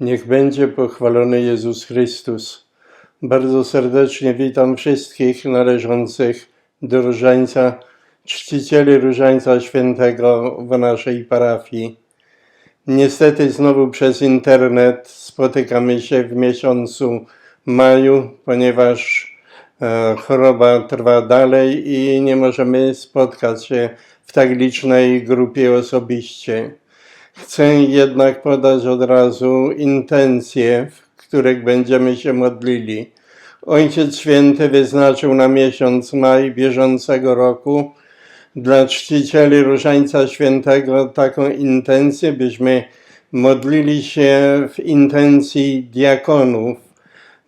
Niech będzie pochwalony Jezus Chrystus. Bardzo serdecznie witam wszystkich należących do Różańca, czcicieli Różańca Świętego w naszej parafii. Niestety znowu przez internet spotykamy się w miesiącu maju, ponieważ e, choroba trwa dalej i nie możemy spotkać się w tak licznej grupie osobiście. Chcę jednak podać od razu intencje, w których będziemy się modlili. Ojciec Święty wyznaczył na miesiąc maj bieżącego roku dla czcicieli Różańca Świętego taką intencję, byśmy modlili się w intencji diakonów,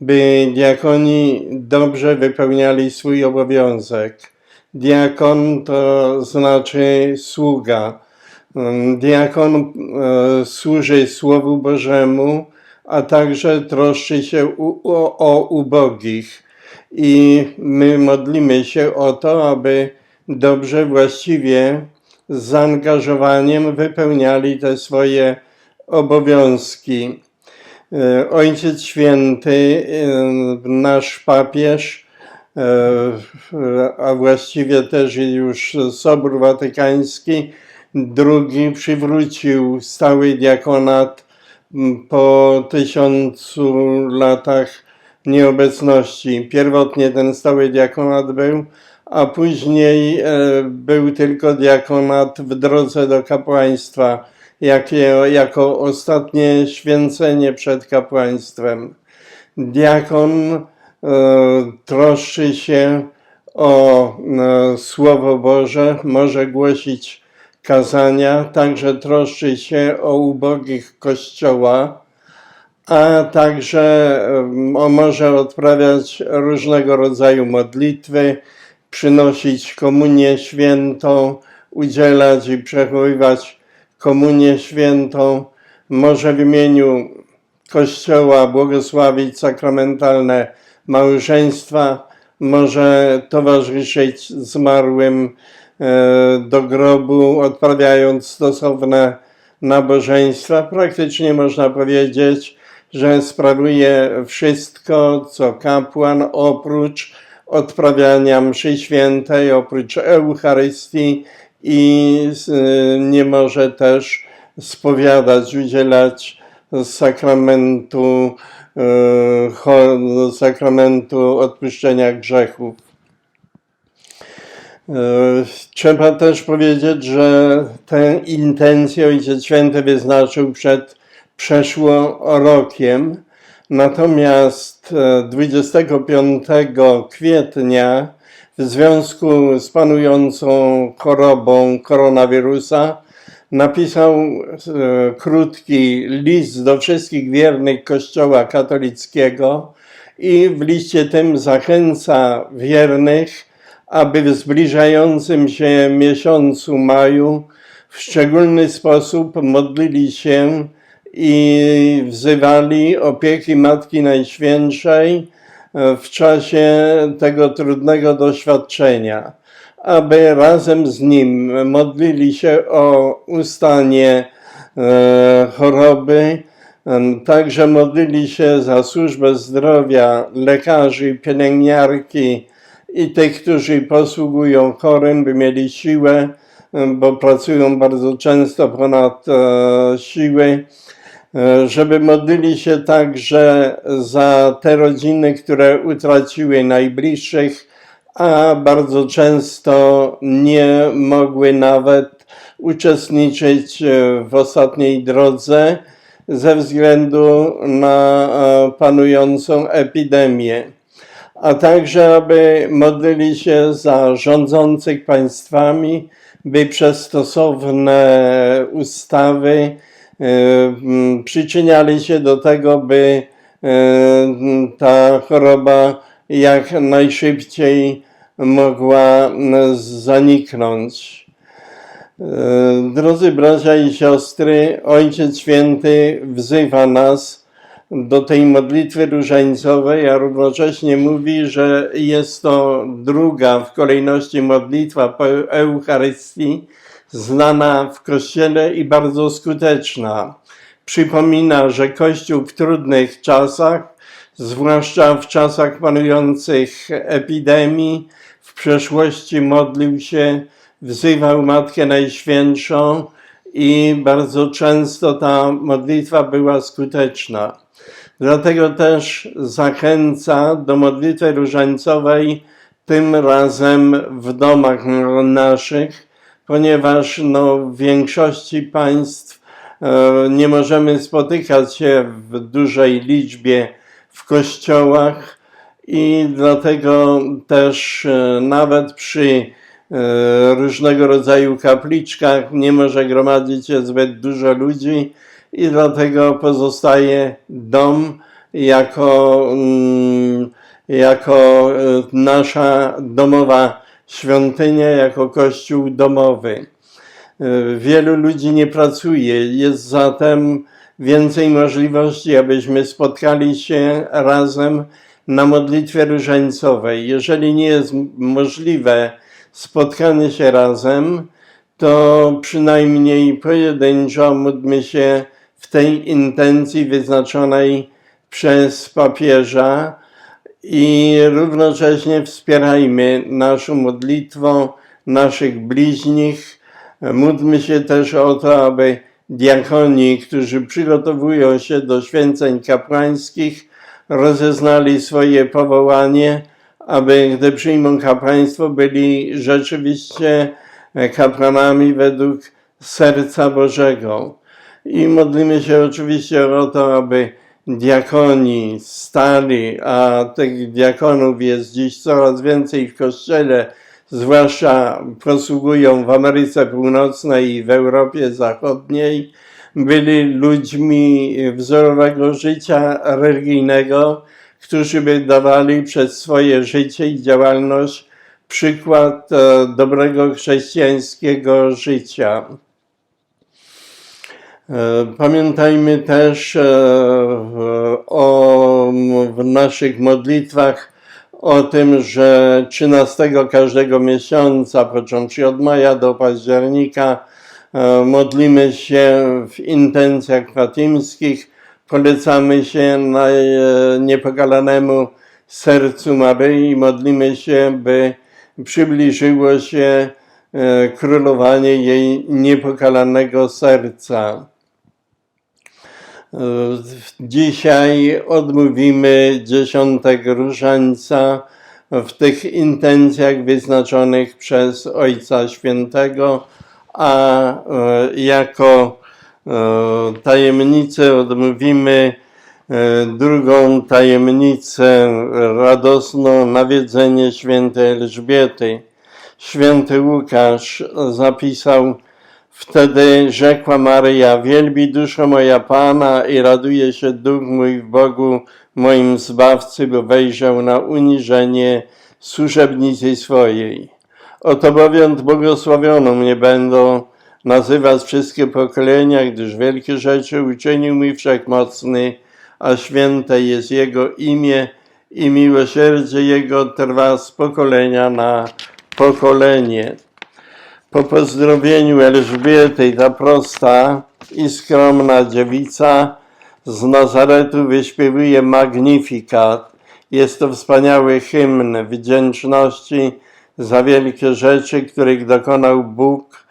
by diakoni dobrze wypełniali swój obowiązek. Diakon to znaczy sługa. Diakon e, służy Słowu Bożemu, a także troszczy się o, o ubogich. I my modlimy się o to, aby dobrze, właściwie, z zaangażowaniem wypełniali te swoje obowiązki. E, Ojciec Święty, e, nasz papież, a właściwie też już Sobór Watykański, drugi przywrócił stały diakonat m, po tysiącu latach nieobecności. Pierwotnie ten stały diakonat był, a później e, był tylko diakonat w drodze do kapłaństwa, jako ostatnie święcenie przed kapłaństwem. Diakon e, troszczy się o e, Słowo Boże, może głosić kazania, także troszczy się o ubogich Kościoła, a także może odprawiać różnego rodzaju modlitwy, przynosić komunię świętą, udzielać i przechowywać komunię świętą, może w imieniu Kościoła błogosławić sakramentalne małżeństwa, może towarzyszyć zmarłym do grobu, odprawiając stosowne nabożeństwa. Praktycznie można powiedzieć, że sprawuje wszystko, co kapłan, oprócz odprawiania mszy świętej, oprócz Eucharystii i e, nie może też spowiadać, udzielać sakramentu, e, sakramentu odpuszczenia grzechów. E, Trzeba też powiedzieć, że tę intencję Ojciec Święty wyznaczył przed przeszło rokiem, natomiast e, 25 kwietnia w związku z panującą chorobą koronawirusa napisał e, krótki list do wszystkich wiernych Kościoła katolickiego i w liście tym zachęca wiernych, aby w zbliżającym się miesiącu maju w szczególny sposób modlili się i wzywali opieki Matki Najświętszej w czasie tego trudnego doświadczenia, aby razem z nim modlili się o ustanie e, choroby, Także modlili się za służbę zdrowia lekarzy, pielęgniarki i tych, którzy posługują chorym, by mieli siłę, em, bo pracują bardzo często ponad e, siły, e, żeby modlili się także za te rodziny, które utraciły najbliższych, a bardzo często nie mogły nawet uczestniczyć e, w ostatniej drodze ze względu na panującą epidemię, a także aby modlili się za rządzących państwami, by przez stosowne ustawy m, przyczyniali się do tego, by m, ta choroba jak najszybciej mogła zaniknąć. E, Drodzy bracia i siostry, Ojciec Święty wzywa nas do tej modlitwy różańcowej, a równocześnie mówi, że jest to druga w kolejności modlitwa po Eucharystii, znana w Kościele i bardzo skuteczna. przypomina, że Kościół w trudnych czasach, zwłaszcza w czasach panujących epidemii, w przeszłości modlił się, wzywał Matkę Najświętszą i bardzo często ta modlitwa była skuteczna. Dlatego też zachęca do modlitwy różańcowej tym razem w domach naszych, ponieważ no, w większości państw e, nie możemy spotykać się w dużej liczbie w kościołach i dlatego też e, nawet przy różnego rodzaju kapliczkach nie może gromadzić się zbyt dużo ludzi i dlatego pozostaje dom jako, mm, jako e, nasza domowa świątynia, jako kościół domowy. E, Wielu ludzi nie pracuje, jest zatem więcej możliwości, abyśmy spotkali się razem na modlitwie różańcowej. Jeżeli nie jest możliwe spotkanie się razem, to przynajmniej pojedynczo módlmy się w tej intencji wyznaczonej przez papieża i równocześnie wspierajmy naszą modlitwą naszych bliźnich. Módlmy się też o to, aby diakoni, którzy przygotowują się do święceń kapłańskich, rozeznali swoje powołanie, aby gdy przyjmą kapłaństwo, byli rzeczywiście kapłanami według serca Bożego. I modlimy się oczywiście o to, aby diakoni stali, a tych diakonów jest dziś coraz więcej w Kościele, zwłaszcza posługują w Ameryce Północnej i w Europie Zachodniej, byli ludźmi wzorowego życia religijnego, którzy by dawali przez swoje życie i działalność przykład e, dobrego chrześcijańskiego życia. E, Pamiętajmy też e, o, w naszych modlitwach o tym, że 13 każdego miesiąca, począwszy od maja do października, modlimy się w intencjach fatimskich, polecamy się e, niepokalanemu sercu Maryi, modlimy się, by przybliżyło się e, królowanie jej niepokalanego serca. E, Dzisiaj odmówimy dziesiątek różańca w tych intencjach wyznaczonych przez Ojca Świętego, a jako tajemnicę odmówimy e, drugą tajemnicę radosną nawiedzenie świętej Elżbiety. Święty Łukasz zapisał Wtedy rzekła Maryja, wielbi duszo moja Pana i raduje się duch mój w Bogu moim Zbawcy, bo wejrzał na uniżenie służebnicy swojej. Oto bowiem błogosławioną mnie będą nazywać wszystkie pokolenia, gdyż wielkie rzeczy uczynił mi Wszechmocny, a święte jest Jego imię i miłosierdzie Jego trwa z pokolenia na pokolenie. Po pozdrowieniu Elżbiety, ta prosta i skromna dziewica z Nazaretu wyśpiewuje Magnifikat. Jest to wspaniały hymn wdzięczności za wielkie rzeczy, których dokonał Bóg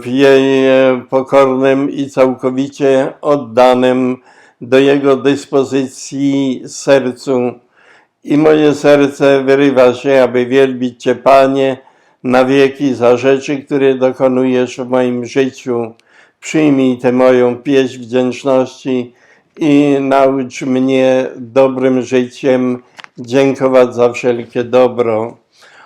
w jej pokornym i całkowicie oddanym do Jego dyspozycji sercu. I moje serce wyrywa się, aby wielbić Cię, Panie, na wieki za rzeczy, które dokonujesz w moim życiu. Przyjmij tę moją pieśń wdzięczności i naucz mnie dobrym życiem dziękować za wszelkie dobro.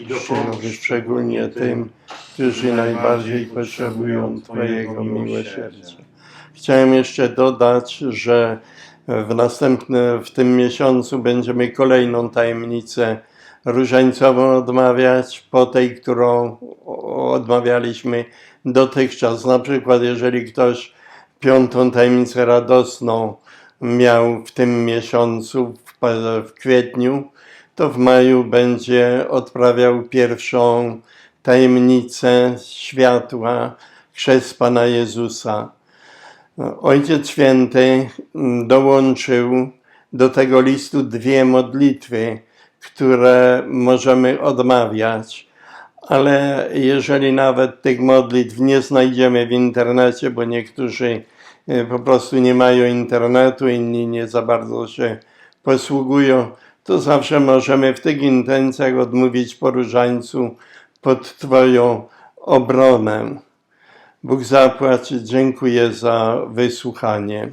i dopomóż szczególnie tym, którzy najbardziej potrzebują Twojego miłosierdzia. Chciałem jeszcze dodać, że w następnym, w tym miesiącu będziemy kolejną tajemnicę różańcową odmawiać po tej, którą odmawialiśmy dotychczas. Na przykład, jeżeli ktoś piątą tajemnicę radosną miał w tym miesiącu, w, w kwietniu, to w maju będzie odprawiał pierwszą tajemnicę światła, chrzest Pana Jezusa. Ojciec Święty dołączył do tego listu dwie modlitwy, które możemy odmawiać, ale jeżeli nawet tych modlitw nie znajdziemy w internecie, bo niektórzy e, po prostu nie mają internetu, inni nie za bardzo się posługują, to zawsze możemy w tych intencjach odmówić po różańcu pod Twoją obronę. Bóg zapłać. Dziękuję za wysłuchanie.